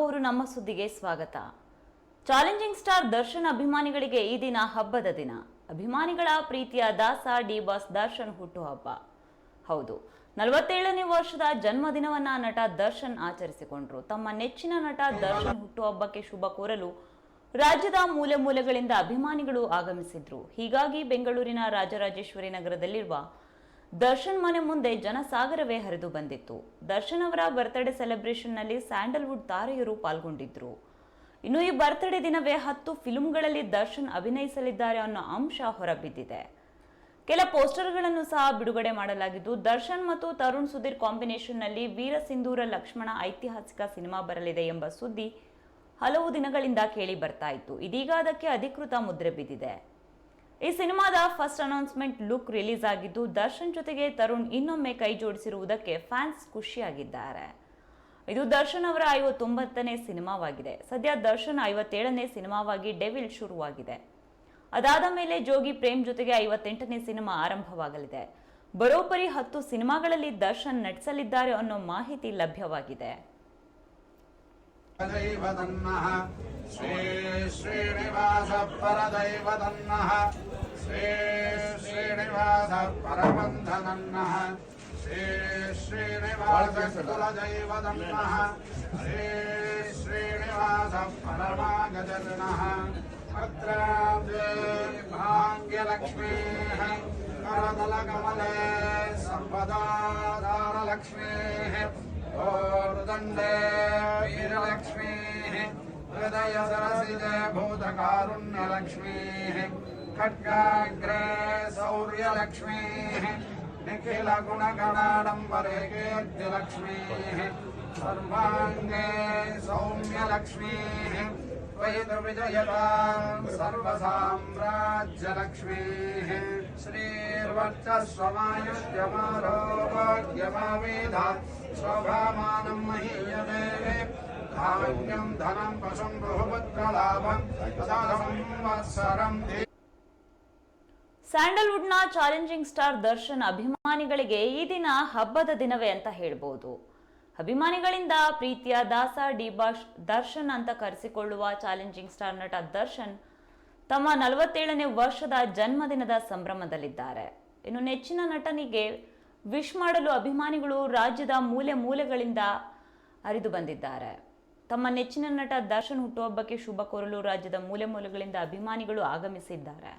ಅವರು ನಮ್ಮ ಸುದ್ದಿಗೆ ಸ್ವಾಗತ. ಚಾಲೆಂಜಿಂಗ್ ಸ್ಟಾರ್ ದರ್ಶನ್ ಅಭಿಮಾನಿಗಳಿಗೆ ಈ ದಿನ ಹಬ್ಬದ ದಿನ. ಅಭಿಮಾನಿಗಳ ಪ್ರೀತಿಯ ದಾಸ ಡಿ ಬಾಸ್ ದರ್ಶನ್ ಹುಟ್ಟುಹಬ್ಬ ಹೌದು, ನಲವತ್ತೇಳನೇ ವರ್ಷದ ಜನ್ಮದಿನವನ್ನ ನಟ ದರ್ಶನ್ ಆಚರಿಸಿಕೊಂಡ್ರು. ತಮ್ಮ ನೆಚ್ಚಿನ ನಟ ದರ್ಶನ್ ಹುಟ್ಟುಹಬ್ಬಕ್ಕೆ ಶುಭ ಕೋರಲು ರಾಜ್ಯದ ಮೂಲೆ ಮೂಲೆಗಳಿಂದ ಅಭಿಮಾನಿಗಳು ಆಗಮಿಸಿದ್ರು. ಹೀಗಾಗಿ ಬೆಂಗಳೂರಿನ ರಾಜರಾಜೇಶ್ವರಿ ನಗರದಲ್ಲಿರುವ ದರ್ಶನ್ ಮನೆ ಮುಂದೆ ಜನಸಾಗರವೇ ಹರಿದು ಬಂದಿತ್ತು. ದರ್ಶನ್ ಅವರ ಬರ್ತ್ಡೇ ಸೆಲೆಬ್ರೇಷನ್ನಲ್ಲಿ ಸ್ಯಾಂಡಲ್ವುಡ್ ತಾರೆಯರು ಪಾಲ್ಗೊಂಡಿದ್ರು. ಇನ್ನು ಈ ಬರ್ತ್ಡೇ ದಿನವೇ ಹತ್ತು ಫಿಲ್ಮ್ಗಳಲ್ಲಿ ದರ್ಶನ್ ಅಭಿನಯಿಸಲಿದ್ದಾರೆ ಅನ್ನೋ ಅಂಶ ಹೊರಬಿದ್ದಿದೆ. ಕೆಲ ಪೋಸ್ಟರ್ಗಳನ್ನು ಸಹ ಬಿಡುಗಡೆ ಮಾಡಲಾಗಿದ್ದು, ದರ್ಶನ್ ಮತ್ತು ತರುಣ್ ಸುಧೀರ್ ಕಾಂಬಿನೇಷನ್ನಲ್ಲಿ ವೀರ ಸಿಂಧೂರ ಲಕ್ಷ್ಮಣ ಐತಿಹಾಸಿಕ ಸಿನಿಮಾ ಬರಲಿದೆ ಎಂಬ ಸುದ್ದಿ ಹಲವು ದಿನಗಳಿಂದ ಕೇಳಿ ಬರ್ತಾ ಇತ್ತು. ಇದೀಗ ಅದಕ್ಕೆ ಅಧಿಕೃತ ಮುದ್ರೆ ಬಿದ್ದಿದೆ. ಈ ಸಿನಿಮಾದ ಫಸ್ಟ್ ಅನೌನ್ಸ್ಮೆಂಟ್ ಲುಕ್ ರಿಲೀಸ್ ಆಗಿದ್ದು, ದರ್ಶನ್ ಜೊತೆಗೆ ತರುಣ್ ಇನ್ನೊಮ್ಮೆ ಕೈ ಜೋಡಿಸಿರುವುದಕ್ಕೆ ಫ್ಯಾನ್ಸ್ ಖುಷಿಯಾಗಿದ್ದಾರೆ. ಇದು ದರ್ಶನ್ ಅವರ ಐವತ್ತೊಂಬತ್ತನೇ ಸಿನಿಮಾವಾಗಿದೆ. ಸದ್ಯ ದರ್ಶನ್ ಐವತ್ತೇಳನೇ ಸಿನಿಮಾವಾಗಿ ಡೆವಿಲ್ ಶುರುವಾಗಿದೆ. ಅದಾದ ಮೇಲೆ ಜೋಗಿ ಪ್ರೇಮ್ ಜೊತೆಗೆ ಐವತ್ತೆಂಟನೇ ಸಿನಿಮಾ ಆರಂಭವಾಗಲಿದೆ. ಬರೋಬ್ಬರಿ ಹತ್ತು ಸಿನಿಮಾಗಳಲ್ಲಿ ದರ್ಶನ್ ನಟಿಸಲಿದ್ದಾರೆ ಅನ್ನೋ ಮಾಹಿತಿ ಲಭ್ಯವಾಗಿದೆ. श्री श्रीनिवास परमन्धनन्नः श्री श्रीनिवासकुलदैवदन्नः श्री श्रीनिवास परमागजनः अत्र भाग्यलक्ष्मीः करदलकमले सम्पदाधारलक्ष्मीः ओर्दण्डे हृदय हृदयसरसिजे भूतकारुण्यलक्ष्मीः खड्गाग्रे निखिलगुणगणाडम्बरे कीर्तिलक्ष्मीः सर्वाङ्गे सौम्यलक्ष्मीः वैदविजयताम् सर्वसाम्राज्यलक्ष्मीः श्रीर्वर्चस्वमायुष्यमारोग्यमावेधा शोभामानम् महीयदेवे धान्यम् धनम् पशुम् बहुपुत्रलाभम् तदा संवत्सरम् ಸ್ಯಾಂಡಲ್ವುಡ್ನ ಚಾಲೆಂಜಿಂಗ್ ಸ್ಟಾರ್ ದರ್ಶನ್ ಅಭಿಮಾನಿಗಳಿಗೆ ಈ ದಿನ ಹಬ್ಬದ ದಿನವೇ ಅಂತ ಹೇಳ್ಬೋದು. ಅಭಿಮಾನಿಗಳಿಂದ ಪ್ರೀತಿಯ ದಾಸ ಡಿ ಬಾಷ್ ದರ್ಶನ್ ಅಂತ ಕರೆಸಿಕೊಳ್ಳುವ ಚಾಲೆಂಜಿಂಗ್ ಸ್ಟಾರ್ ನಟ ದರ್ಶನ್ ತಮ್ಮ ನಲವತ್ತೇಳನೇ ವರ್ಷದ ಜನ್ಮದಿನದ ಸಂಭ್ರಮದಲ್ಲಿದ್ದಾರೆ. ಇನ್ನು ನೆಚ್ಚಿನ ನಟನಿಗೆ ವಿಶ್ ಮಾಡಲು ಅಭಿಮಾನಿಗಳು ರಾಜ್ಯದ ಮೂಲೆ ಮೂಲೆಗಳಿಂದ ಹರಿದು ಬಂದಿದ್ದಾರೆ. ತಮ್ಮ ನೆಚ್ಚಿನ ನಟ ದರ್ಶನ್ ಹುಟ್ಟುಹಬ್ಬಕ್ಕೆ ಶುಭ ಕೋರಲು ರಾಜ್ಯದ ಮೂಲೆ ಮೂಲೆಗಳಿಂದ ಅಭಿಮಾನಿಗಳು ಆಗಮಿಸಿದ್ದಾರೆ.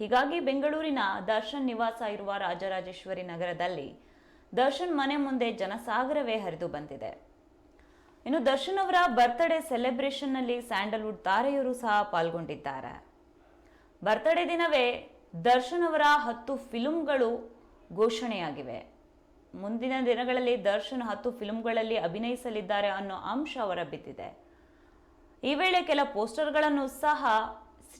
ಹೀಗಾಗಿ ಬೆಂಗಳೂರಿನ ದರ್ಶನ್ ನಿವಾಸ ಇರುವ ರಾಜರಾಜೇಶ್ವರಿ ನಗರದಲ್ಲಿ ದರ್ಶನ್ ಮನೆ ಮುಂದೆ ಜನಸಾಗರವೇ ಹರಿದು ಬಂದಿದೆ. ಇನ್ನು ದರ್ಶನ್ ಅವರ ಬರ್ತ್ಡೇ ಸೆಲೆಬ್ರೇಷನ್ನಲ್ಲಿ ಸ್ಯಾಂಡಲ್ವುಡ್ ತಾರೆಯರು ಸಹ ಪಾಲ್ಗೊಂಡಿದ್ದಾರೆ. ಬರ್ತ್ಡೇ ದಿನವೇ ದರ್ಶನ್ ಅವರ ಹತ್ತು ಫಿಲ್ಮ್ಗಳು ಘೋಷಣೆಯಾಗಿವೆ. ಮುಂದಿನ ದಿನಗಳಲ್ಲಿ ದರ್ಶನ್ ಹತ್ತು ಫಿಲ್ಮ್ಗಳಲ್ಲಿ ಅಭಿನಯಿಸಲಿದ್ದಾರೆ ಅನ್ನೋ ಅಂಶ ಅವರ ಬಿದ್ದಿದೆ. ಈ ವೇಳೆ ಕೆಲ ಪೋಸ್ಟರ್ಗಳನ್ನು ಸಹ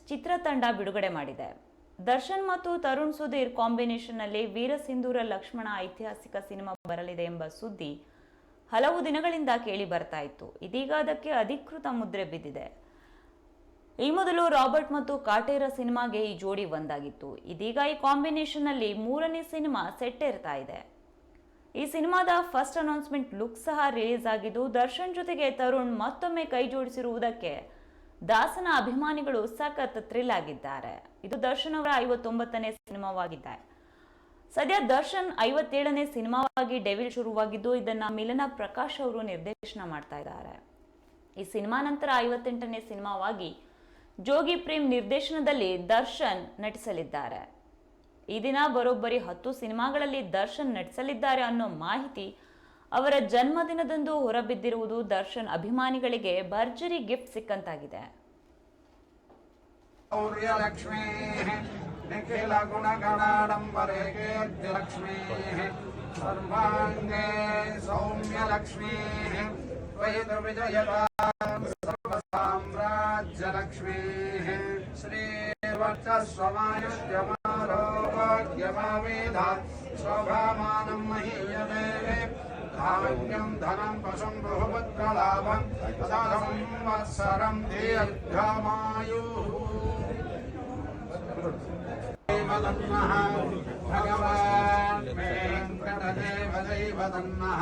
ಚಿತ್ರತಂಡ ಬಿಡುಗಡೆ ಮಾಡಿದೆ. ದರ್ಶನ್ ಮತ್ತು ತರುಣ್ ಸುಧೀರ್ ಕಾಂಬಿನೇಷನ್ನಲ್ಲಿ ವೀರಸಿಂಧೂರ ಲಕ್ಷ್ಮಣ ಐತಿಹಾಸಿಕ ಸಿನಿಮಾ ಬರಲಿದೆ ಎಂಬ ಸುದ್ದಿ ಹಲವು ದಿನಗಳಿಂದ ಕೇಳಿ ಬರ್ತಾ ಇತ್ತು. ಇದೀಗ ಅದಕ್ಕೆ ಅಧಿಕೃತ ಮುದ್ರೆ ಬಿದ್ದಿದೆ. ಈ ಮೊದಲು ರಾಬರ್ಟ್ ಮತ್ತು ಕಾಟೇರ ಸಿನಿಮಾಗೆ ಈ ಜೋಡಿ ಒಂದಾಗಿತ್ತು. ಇದೀಗ ಈ ಕಾಂಬಿನೇಷನ್ನಲ್ಲಿ ಮೂರನೇ ಸಿನಿಮಾ ಸೆಟ್ಟೇರ್ತಾ ಇದೆ. ಈ ಸಿನಿಮಾದ ಫಸ್ಟ್ ಅನೌನ್ಸ್ಮೆಂಟ್ ಲುಕ್ ಸಹ ರಿಲೀಸ್ ಆಗಿದ್ದು, ದರ್ಶನ್ ಜೊತೆಗೆ ತರುಣ್ ಮತ್ತೊಮ್ಮೆ ಕೈ ಜೋಡಿಸಿರುವುದಕ್ಕೆ ದಾಸನ ಅಭಿಮಾನಿಗಳು ಸಖತ್ ಥ್ರಿಲ್ ಆಗಿದ್ದಾರೆ. ಇದು ದರ್ಶನ್ ಅವರ ಐವತ್ತೊಂಬತ್ತನೇ ಸಿನಿಮಾವಾಗಿದ್ದಾರೆ ಸದ್ಯ ದರ್ಶನ್ ಐವತ್ತೇಳನೇ ಸಿನಿಮಾವಾಗಿ ಡೆವಿಲ್ ಶುರುವಾಗಿದ್ದು, ಇದನ್ನ ಮಿಲನ ಪ್ರಕಾಶ್ ಅವರು ನಿರ್ದೇಶನ ಮಾಡ್ತಾ ಇದ್ದಾರೆ. ಈ ಸಿನಿಮಾ ನಂತರ ಐವತ್ತೆಂಟನೇ ಸಿನಿಮಾವಾಗಿ ಜೋಗಿ ಪ್ರೇಮ್ ನಿರ್ದೇಶನದಲ್ಲಿ ದರ್ಶನ್ ನಟಿಸಲಿದ್ದಾರೆ. ಈ ದಿನ ಬರೋಬ್ಬರಿ ಹತ್ತು ಸಿನಿಮಾಗಳಲ್ಲಿ ದರ್ಶನ್ ನಟಿಸಲಿದ್ದಾರೆ ಅನ್ನೋ ಮಾಹಿತಿ ಅವರ ಜನ್ಮದಿನದಂದು ಹೊರಬಿದ್ದಿರುವುದು ದರ್ಶನ್ ಅಭಿಮಾನಿಗಳಿಗೆ ಭರ್ಜರಿ ಗಿಫ್ಟ್ ಸಿಕ್ಕಂತಾಗಿದೆ. शौर्यलक्ष्मीः निखिलगुणगणाडम्बरेकेर्तिलक्ष्मीः साम्राज्य लक्ष्मी त्वयितविजयतां सर्वसाम्राज्यलक्ष्मीः श्रीवर्चस्वमायुष्यमारोग्यमावेधा शोभामानं महीयदेवे धान्यं धनं पशुं बहुपुत्रलाभं सदं वत्सरं दीर्घमायुः వెంకటదేవదైవతన్నః